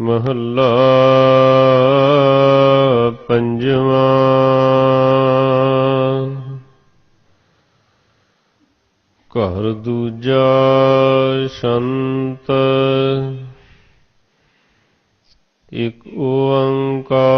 ਮਹੱਲਾ ਪੰਜਵਾਂ। ਘਰ ਦੂਜਾ ਸ਼ੰਤ ਇਕ ਓੰਕਾਰ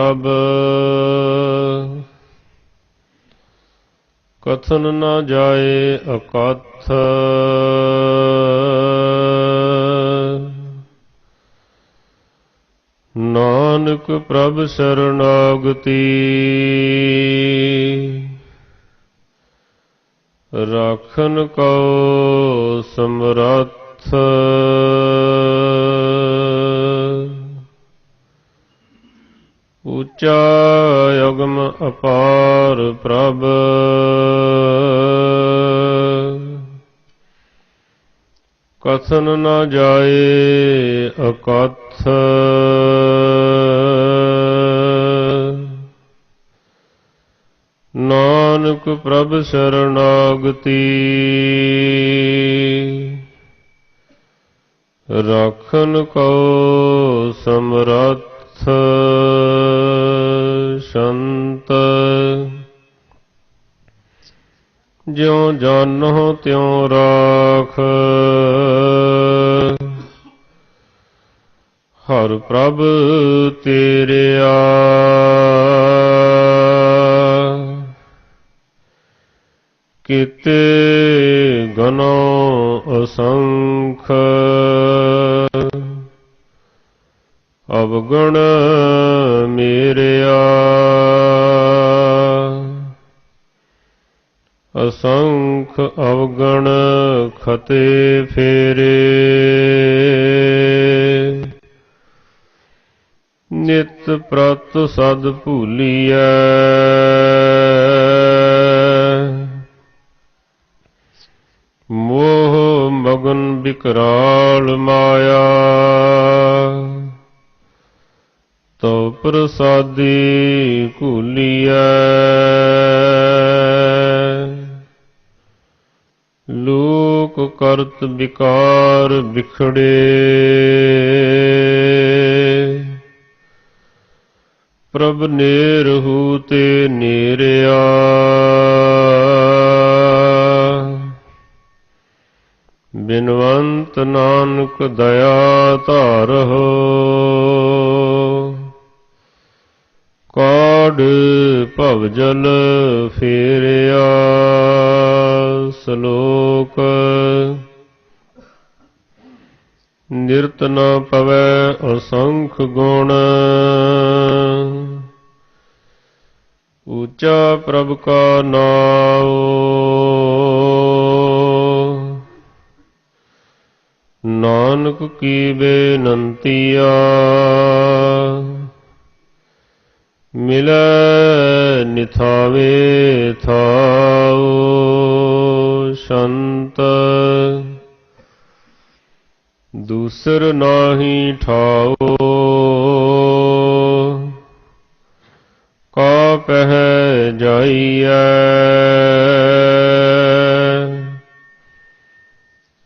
ਪ੍ਰਭ। ਕਥਨ ਨਾ ਜਾਏ ਅਕਥ। ਨਾਨਕ ਪ੍ਰਭ ਸ਼ਰਨਾਗਤੀ ਰਾਖਨ ਕੋ ਸਮਰੱਥ। ਉੱਚਾ ਯਗਮ ਅਪਾਰ ਪ੍ਰਭ। ਕਥਨ ਨਾ ਜਾਏ ਅਕਥ। ਨਾਨਕ ਪ੍ਰਭ ਸਰਣਾਗਤੀ। ਰਾਖਨ ਕੋ ਸਮਰੱਥ। ਜਿਉ ਜਾਣੋ ਤਿਉ ਰਾਖ। ਹਰ ਪ੍ਰਭ ਤੇਰਿਆ ਕਿਤੇ ਗਨੋ ਅਸੰਖ। ਅਵਗਣ ਮੇਰਿਆ। ਅਸੰਖ ਅਵਗਣ ਖਤੇ ਫੇਰੇ। ਨਿਤ ਪ੍ਰਤ ਸਦ ਭੂਲੀਐ। ਮੋਹ ਮਗਨ ਬਿਕਰਾਲ ਮਾਇਆ ਪ੍ਰਸਾਦੀ ਭੂਲੀਐ ਲੋਕ ਕਰਤ ਵਿਕਾਰ ਵਿਖੜੇ। ਪ੍ਰਭ ਨੇ ਰਹੂ ਤੇ ਨੇਰਿਆ। ਬਿਨਵੰਤ ਨਾਨਕ ਦਇਆ ਧਾਰਹੁ। ਕਾਢ ਭਵ ਫੇਰਿਆ ਸ਼ਲੋਕ। ਨਿਰਤ ਨ ਪਵੈ ਅਸੰਖ ਗੁਣ। ਉੱਚਾ ਪ੍ਰਭ ਕਾ ਨਾਮ ਨਾਨਕ ਕੀ ਬੇਨੰਤੀਆ। ਮਿਲ ਨਿਥਾਵੇ ਥਾਉ ਸ਼ੰਤ। ਦੂਸਰ ਨਾਹੀ ਠਾਓ ਕਾ ਪਹਿ ਜਾਈਐ।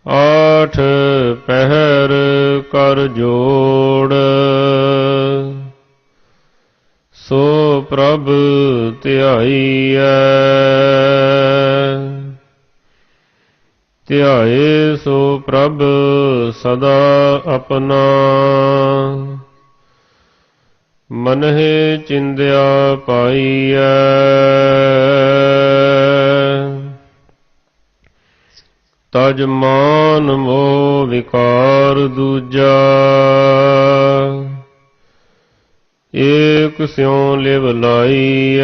ਆਠ ਪਹਿਰ ਕਰ ਜੋ ਧਿਆਈਐ। ਧਿਆਏ ਸੋ ਪ੍ਰਭ ਸਦਾ ਆਪਣਾ। ਮਨਹਿ ਚਿੰਦਿਆ ਪਾਈਐ। ਤਜ ਮਾਨ ਮੋ ਵਿਕਾਰ ਦੂਜਾ। ਏਕ ਸਿਉ ਲਿਵ ਲਾਈਐ।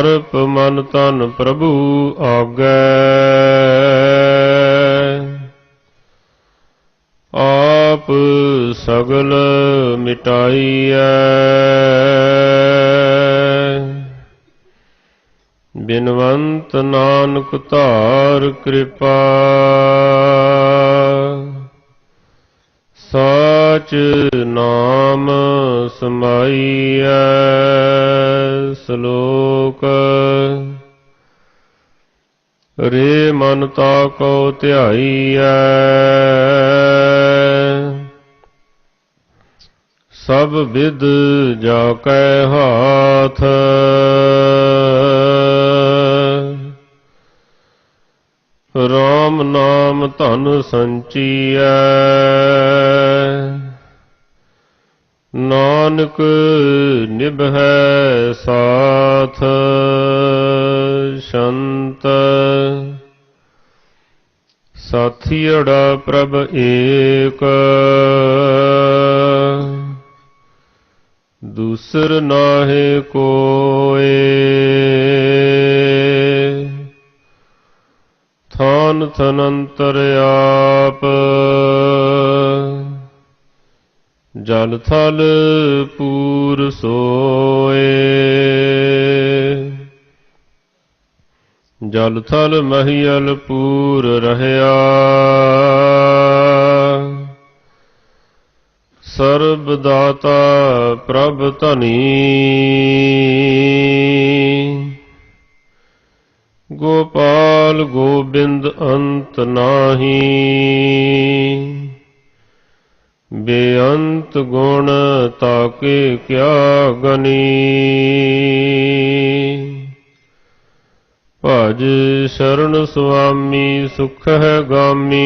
ਅਰਪ ਮਨ ਤਨ ਪ੍ਰਭੂ ਆਗੈ। ਆਪ ਸਗਲ ਮਿਟਾਈਐ। ਬਿਨਵੰਤ ਨਾਨਕ ਧਾਰ ਕਿਰਪਾ। ਸਾਚ ਨਾਮ ਸਮਾਈਐ ਸ਼ਲੋਕ। ਰੇ ਮਨ ਤਾ ਕੋ ਧਿਆਈਐ। ਸਭ ਵਿਦ ਜਾ ਕੈ ਹਾਥ। ਰਾਮ ਨਾਮ ਧਨ ਸੰਚੀਐ। ਨਾਨਕ ਨਿਭੈ ਸਾਥ ਸ਼ੰਤ। ਸਾਥੀੜਾ ਪ੍ਰਭ ਏਕ। ਦੂਸਰ ਨਾਹੇ ਕੋਏ। ਥਾਨ ਥਨੰਤਰ ਆਪ। ਜਲ ਥਲ ਪੂਰ ਸੋਏ। ਜਲ ਥਲ ਮਹੀਲ ਪੂਰ ਰਹਿਆ। ਸਰਬ ਦਾਤਾ ਪ੍ਰਭ ਧਨੀ। ਗੋਪਾਲ ਗੋਬਿੰਦ ਅੰਤ ਨਾਹੀ। ਬੇਅੰਤ ਗੁਣ ਤਾਕੇ ਕਿਆ ਗਨੀ? ਭਜ ਸ਼ਰਨ ਸੁਆਮੀ ਸੁਖ ਹੈ ਗਾਮੀ।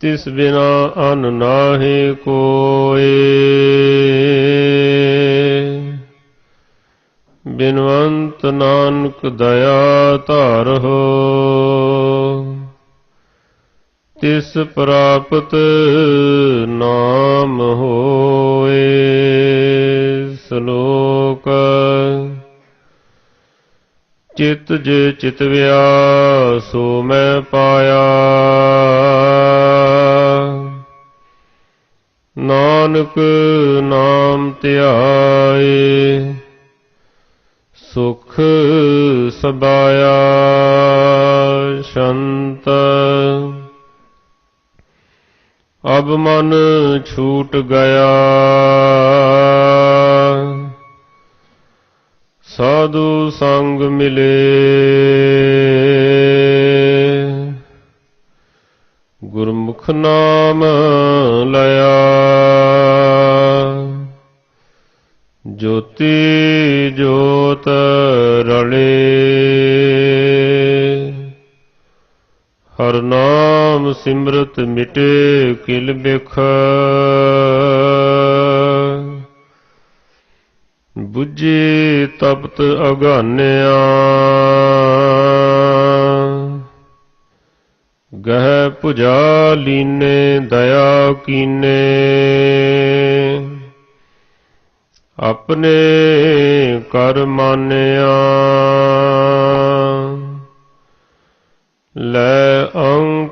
ਤਿਸ ਬਿਨਾ ਅਨ ਨਾਹੀ ਕੋਏ। ਬਿਨਵੰਤ ਨਾਨਕ ਦਇਆ ਧਾਰ ਹੋ। ਤਿਸ ਪ੍ਰਾਪਤ ਨਾਮ ਹੋਏ ਸ਼ਲੋਕ। ਚਿਤ ਜੇ ਚਿਤਵਿਆ ਸੋ ਮੈਂ ਪਾਇਆ। ਨਾਨਕ ਨਾਮ ਧਿਆਏ, ਸੁਖ ਸਬਾਇਆ। ਸ਼ੰਤ ਅਬ ਮਨ ਛੂਟ ਗਿਆ। ਸਾਧੂ ਸੰਗ ਮਿਲੇ। ਗੁਰਮੁਖ ਨਾਮ ਲਿਆ। ਜੋਤੀ ਜੋਤ ਰਲੇ। ਹਰ ਨਾਮ ਸਿਮਰਤ ਮਿਟੇ ਕਿਲ ਬਿਖ ਬੁੱਝੇ ਤਪਤ ਅਗਾਨਿਆ। ਗਹਿ ਪੁਜਾ ਲੀਨੇ, ਦਇਆ ਕੀਨੇ। ਆਪਣੇ ਕਰ ਮਾਨਿਆ ਲੈ ਅੰਕ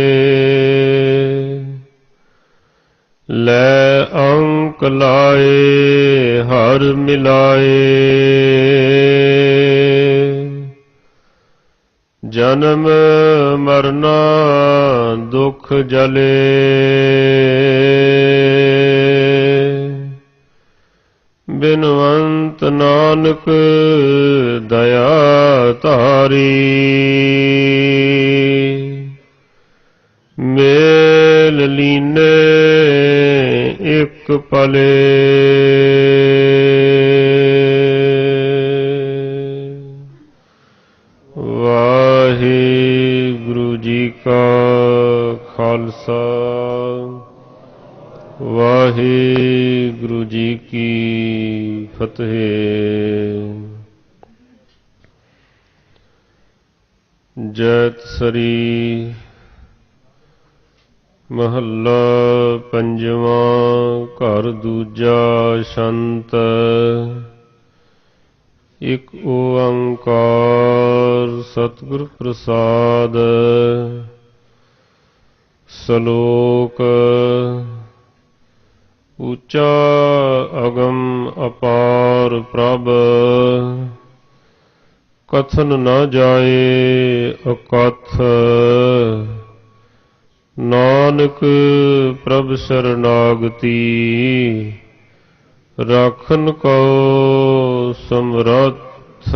ਲੈ ਅੰਕ ਲਾਏ ਹਰ ਮਿਲਾਏ। ਜਨਮ ਮਰਨਾ ਦੁਖ ਜਲੇ। ਬਿਨਵੰਤ ਨਾਨਕ ਦਇਆ ਧਾਰੀ। ਇੱਕ ਪਲੇ ਵਾਹਿਗੁਰੂ ਜੀ ਕਾ ਖਾਲਸਾ ਵਾਹਿਗੁਰੂ ਜੀ ਕੀ ਫਤਿਹ ਜਤ ਸ੍ਰੀ ਮਹੱਲਾ ਪੰਜਵਾਂ, ਘਰ ਦੂਜਾ ਸ਼ੰਤ। ਇਕ ਓੰਕਾਰ ਸਤਿਗੁਰ ਪ੍ਰਸਾਦ। ਸ਼ਲੋਕ, ਉੱਚਾ ਅਗਮ ਅਪਾਰ ਪ੍ਰਭ। ਕਥਨ ਨਾ ਜਾਏ ਅਕਥ। ਨਾਨਕ ਪ੍ਰਭ ਸਰਨਾਗਤੀ ਰਾਖਨ ਕੋ ਸਮਰੱਥ।